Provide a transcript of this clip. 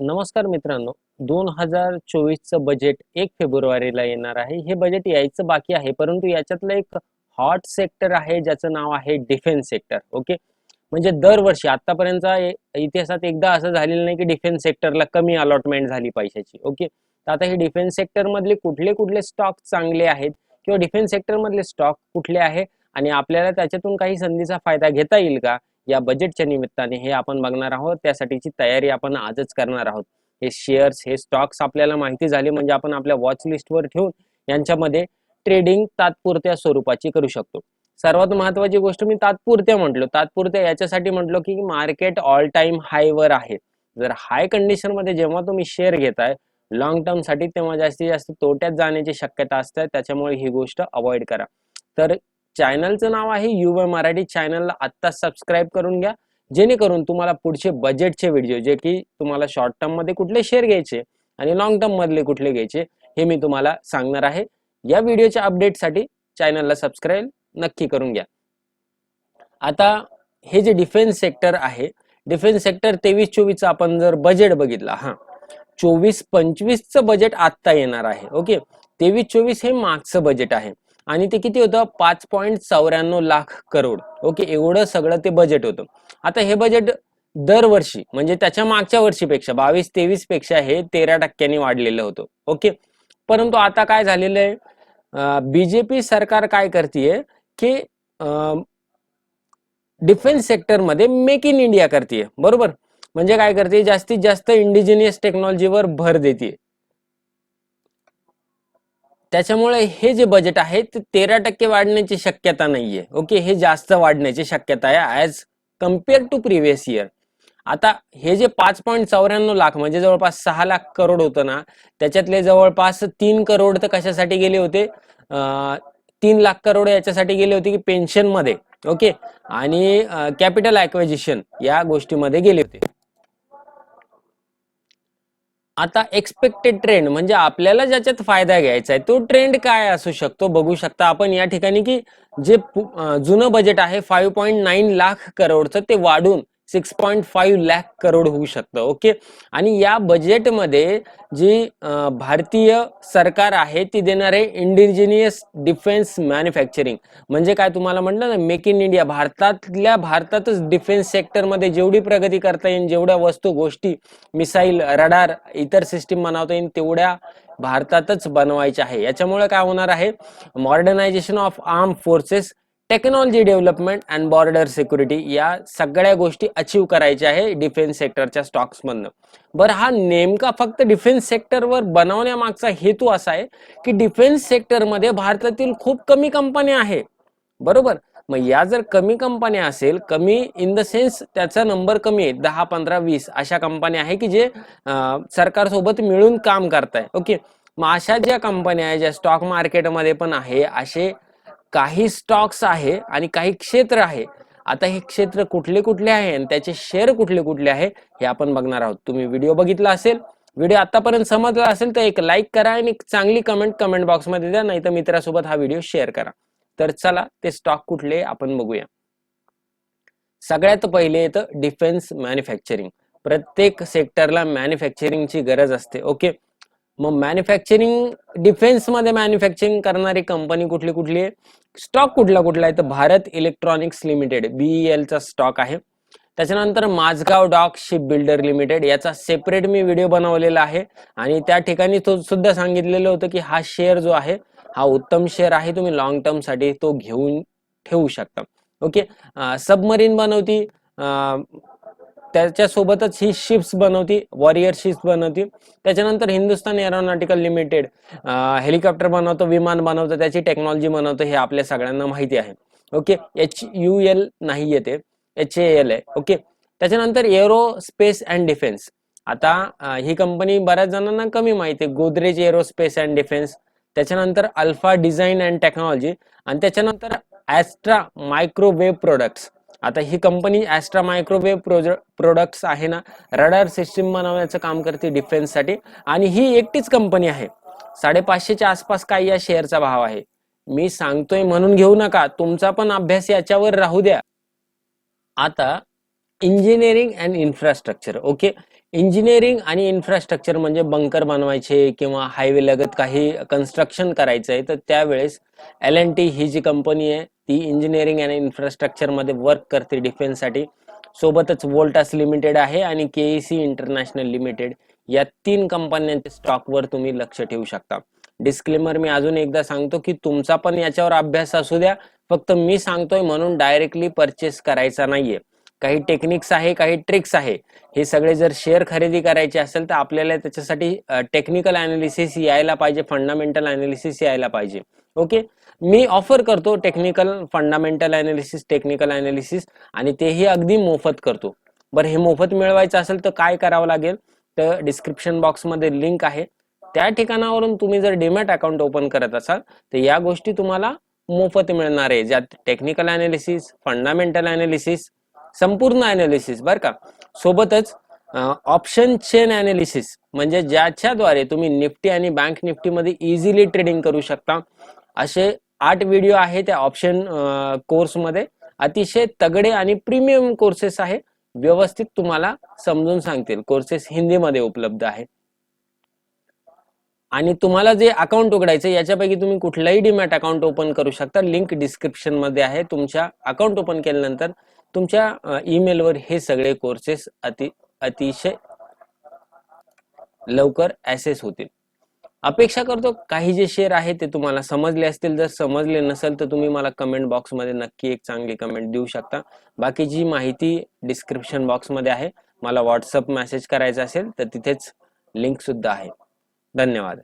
नमस्कार मित्रांनो. दोन हजार चोवीसचं बजेट एक फेब्रुवारीला येणार आहे. हे बजेट यायचं बाकी आहे परंतु याच्यातलं एक हॉट सेक्टर आहे ज्याचं नाव आहे डिफेन्स सेक्टर ओके म्हणजे दरवर्षी आतापर्यंत इतिहासात एकदा असं झालेलं नाही की डिफेन्स सेक्टरला कमी अलॉटमेंट झाली पैशाची ओके तर आता हे डिफेन्स सेक्टर मधले कुठले कुठले स्टॉक चांगले आहेत किंवा डिफेन्स सेक्टर मधले स्टॉक कुठले आहे आणि आपल्याला त्याच्यातून काही संधीचा फायदा घेता येईल का? या बजेटच्या निमित्ताने हे आपण बघणार आहोत. त्यासाठीची तयारी आपण आजच करणार आहोत. हे शेअर्स हे स्टॉक्स आपल्याला माहिती झाले म्हणजे आपण आपल्या वॉच लिस्टवर ठेवून यांच्यामध्ये ट्रेडिंग तात्पुरत्या स्वरूपाची करू शकतो. सर्वात महत्वाची गोष्ट मी तात्पुरत्या म्हटलो. तात्पुरत्या याच्यासाठी म्हटलो की मार्केट ऑल टाइम हायवर आहे. जर हाय कंडिशनमध्ये जेव्हा तुम्ही शेअर घेताय लॉंग टर्मसाठी तेव्हा जास्तीत जास्त तोट्यात जाण्याची शक्यता असते. त्याच्यामुळे ही गोष्ट अवॉइड करा. तर चॅनलचं नाव आहे युव मराठी. चॅनलला आत्ता सबस्क्राईब करून घ्या. जेणेकरून तुम्हाला पुढचे बजेटचे व्हिडिओ जे की तुम्हाला शॉर्ट टर्ममध्ये कुठले शेअर घ्यायचे आणि लॉंग टर्म मधले कुठले घ्यायचे हे मी तुम्हाला सांगणार आहे. या व्हिडिओच्या अपडेटसाठी चॅनलला सबस्क्राईब नक्की करून घ्या. आता हे जे डिफेन्स सेक्टर आहे डिफेन्स सेक्टर तेवीस चोवीसचं आपण जर बजेट बघितला हा. चोवीस पंचवीसचं बजेट आत्ता येणार आहे ओके तेवीस चोवीस हे मागचं बजेट आहे. आणि ते किती होतं? पाच पॉईंट चौऱ्याण्णव लाख करोड. ओके एवढं सगळं ते बजेट होतं. आता हे बजेट दरवर्षी म्हणजे त्याच्या मागच्या वर्षीपेक्षा बावीस तेवीसपेक्षा हे तेरा टक्क्यांनी वाढलेलं होतं. ओके परंतु आता काय झालेलं आहे? बीजेपी सरकार काय करते की डिफेन्स सेक्टरमध्ये मेक इन इंडिया करते बरोबर? म्हणजे काय करते जास्तीत जास्त इंडिजिनियस टेक्नॉलॉजीवर भर देते त्याच्यामुळे हे जे बजेट आहे ते तेरा टक्के वाढण्याची शक्यता नाहीये. ओके हे जास्त वाढण्याची शक्यता आहे as compared to previous year आता हे जे पाच पॉईंट चौऱ्याण्णव लाख म्हणजे जवळपास सहा लाख करोड होतं ना त्याच्यातले जवळपास तीन करोड तर कशासाठी गेले होते? तीन लाख करोड याच्यासाठी गेले होते की पेन्शनमध्ये ओके आणि कॅपिटल ॲक्वेजिशन या गोष्टीमध्ये गेले होते. आता एक्सपेक्टेड ट्रेंड म्हणजे आपल्याला ज्याच्यात फायदा घ्यायचा आहे तो ट्रेंड काय असू शकतो? बघू शकता आपण या ठिकाणी की जे जुनं बजेट आहे फाईव्ह पॉईंट नाईन लाख करोडचं ते वाढून six point five lakh crore होऊ शकतं ओके? आणि या बजेटमध्ये जी भारतीय सरकार आहे ती देणार आहे इंडिजिनियस डिफेन्स मॅन्युफॅक्चरिंग म्हणजे काय तुम्हाला म्हटलं ना मेक इन इंडिया भारतातल्या भारतातच डिफेन्स सेक्टरमध्ये जेवढी प्रगती करता येईल जेवढ्या वस्तू गोष्टी मिसाईल रडार इतर सिस्टीम बनवता येईल तेवढ्या भारतातच बनवायच्या आहे. याच्यामुळे काय होणार आहे? Modernisation of arm forces technology development and border security या सगळ्या गोष्टी अचीव करायच्या आहे डिफेन्स सेक्टरच्या स्टॉक्स मधनं. बरं हा नेमका फक्त डिफेन्स सेक्टरवर बनवण्यामागचा हेतू असा आहे की डिफेन्स सेक्टरमध्ये भारतातील खूप कमी कंपन्या आहे. बरोबर? मग या जर कमी कंपन्या असेल कमी इन द सेन्स त्याचा नंबर कमी आहे दहा पंधरा वीस अशा कंपन्या आहे की जे सरकारसोबत मिळून काम करताय. ओके मग अशा ज्या कंपन्या आहे ज्या स्टॉक मार्केटमध्ये पण आहे असे काही स्टॉक्स आहे आणि काही क्षेत्र आहे. आता हे क्षेत्र कुठले कुठले आहे आणि त्याचे शेअर कुठले कुठले आहे हे आपण बघणार आहोत. तुम्ही व्हिडिओ बघितला असेल व्हिडिओ आतापर्यंत समजला असेल तर एक लाईक करा आणि एक चांगली कमेंट कमेंट बॉक्समध्ये द्या नाही तर मित्रासोबत हा व्हिडिओ शेअर करा. तर चला ते स्टॉक कुठले आपण बघूया. सगळ्यात पहिले येतं डिफेन्स मॅन्युफॅक्चरिंग प्रत्येक सेक्टरला मॅन्युफॅक्चरिंगची गरज असते. ओके मग मॅन्युफॅक्चरिंग डिफेन्समध्ये मॅन्युफॅक्चरिंग करणारी कंपनी कुठली कुठली आहे? स्टॉक कुठला कुठला आहे? तर भारत इलेक्ट्रॉनिक्स लिमिटेड बीईएलचा स्टॉक आहे. त्याच्यानंतर Mazagon dock ship builder limited याचा सेपरेट मी व्हिडिओ बनवलेला आहे. आणि त्या ठिकाणी तो सुद्धा सांगितलेलं होतं की हा शेअर जो आहे हा उत्तम शेअर आहे तुम्ही लॉंग टर्मसाठी तो घेऊन ठेवू शकता. ओके सबमरीन बनवती. त्याच्यासोबतच ही शिप्स बनवती वॉरियर शिप्स बनवती. त्याच्यानंतर हिंदुस्तान एरोनॉटिकल लिमिटेड हेलिकॉप्टर बनवतो विमान बनवतं त्याची टेक्नॉलॉजी बनवतं हे आपल्या सगळ्यांना माहिती आहे. ओके एच यू एल नाही येते एच ए एल आहे. ओके त्याच्यानंतर एरो स्पेस अँड डिफेन्स आता ही कंपनी बऱ्याच जणांना कमी माहिती आहे. गोदरेज एरोस्पेस अँड डिफेन्स त्याच्यानंतर अल्फा डिझाईन अँड टेक्नॉलॉजी आणि त्याच्यानंतर ॲस्ट्रा मायक्रोवेव्ह प्रोडक्ट्स आता ही कंपनी ॲस्ट्रा मायक्रोवेव्ह प्रोडक्ट्स आहे ना रडार सिस्टीम बनवण्याचं काम करते डिफेन्ससाठी आणि ही एकटीच कंपनी आहे. साडेपाचशेच्या आसपास काय या शेअरचा भाव आहे. मी सांगतोय म्हणून घेऊ नका. तुमचा पण अभ्यास याच्यावर राहू द्या. आता engineering and infrastructure okay engineering आणि इन्फ्रास्ट्रक्चर म्हणजे बंकर बनवायचे किंवा हायवे लगत काही कन्स्ट्रक्शन करायचं आहे तर त्यावेळेस एल एन टी ही जी कंपनी आहे ती इंजिनिअरिंग आणि इन्फ्रास्ट्रक्चरमध्ये वर्क करते डिफेन्ससाठी सोबतच वोल्टास लिमिटेड आहे आणि के सी इंटरनॅशनल लिमिटेड या तीन कंपन्यांच्या स्टॉकवर तुम्ही लक्ष ठेवू शकता. डिस्क्लेमर मी अजून एकदा सांगतो की तुमचा पण याच्यावर अभ्यास असू द्या. फक्त मी सांगतोय म्हणून डायरेक्टली परचेस करायचा नाहीये. काही टेक्निक्स आहे काही ट्रिक्स आहे. हे सगळे जर शेअर खरेदी करायचे असेल तर आपल्याला त्याच्यासाठी टेक्निकल अनालिसिस यायला पाहिजे फंडामेंटल अनालिसिस यायला पाहिजे. ओके मी ऑफर करतो technical fundamental analysis technical analysis आणि तेही अगदी मोफत करतो. बरं हे मोफत मिळवायचं असेल तर काय करावं लागेल? तर डिस्क्रिप्शन बॉक्समध्ये लिंक आहे. त्या ठिकाणावरून तुम्ही जर डीमॅट अकाउंट ओपन करत असाल तर या गोष्टी तुम्हाला मोफत मिळणार आहे. ज्यात टेक्निकल अनालिसिस फंडामेंटल अनालिसिस संपूर्ण अनालिसिस बर का? सोबतच ऑप्शन चेन अनालिसिस म्हणजे ज्याच्याद्वारे तुम्ही निफ्टी आणि बँक निफ्टी मध्ये इझिली ट्रेडिंग करू शकता. असे आठ व्हिडिओ आहे त्या ऑप्शन कोर्समध्ये अतिशय तगडे आणि प्रीमियम कोर्सेस आहे. व्यवस्थित तुम्हाला समजून सांगतील. कोर्सेस हिंदीमध्ये उपलब्ध आहे आणि तुम्हाला जे अकाउंट उघडायचं याच्यापैकी तुम्ही कुठलाही डीमॅट अकाउंट ओपन करू शकता. लिंक डिस्क्रिप्शनमध्ये आहे. तुमच्या अकाउंट ओपन केल्यानंतर तुमच्या ईमेलवर हे सगळे कोर्सेस अति अतिशय लवकर ऍसेस होतील. अपेक्षा करतो काही जे शेअर आहे ते तुम्हाला समजले असतील. जर समजले नसेल तर तुम्ही मला कमेंट बॉक्समध्ये नक्की एक चांगली कमेंट देऊ शकता. बाकीची माहिती डिस्क्रिप्शन बॉक्समध्ये आहे. मला व्हॉट्सअप मेसेज करायचा असेल तर तिथेच लिंक सुद्धा आहे. धन्यवाद.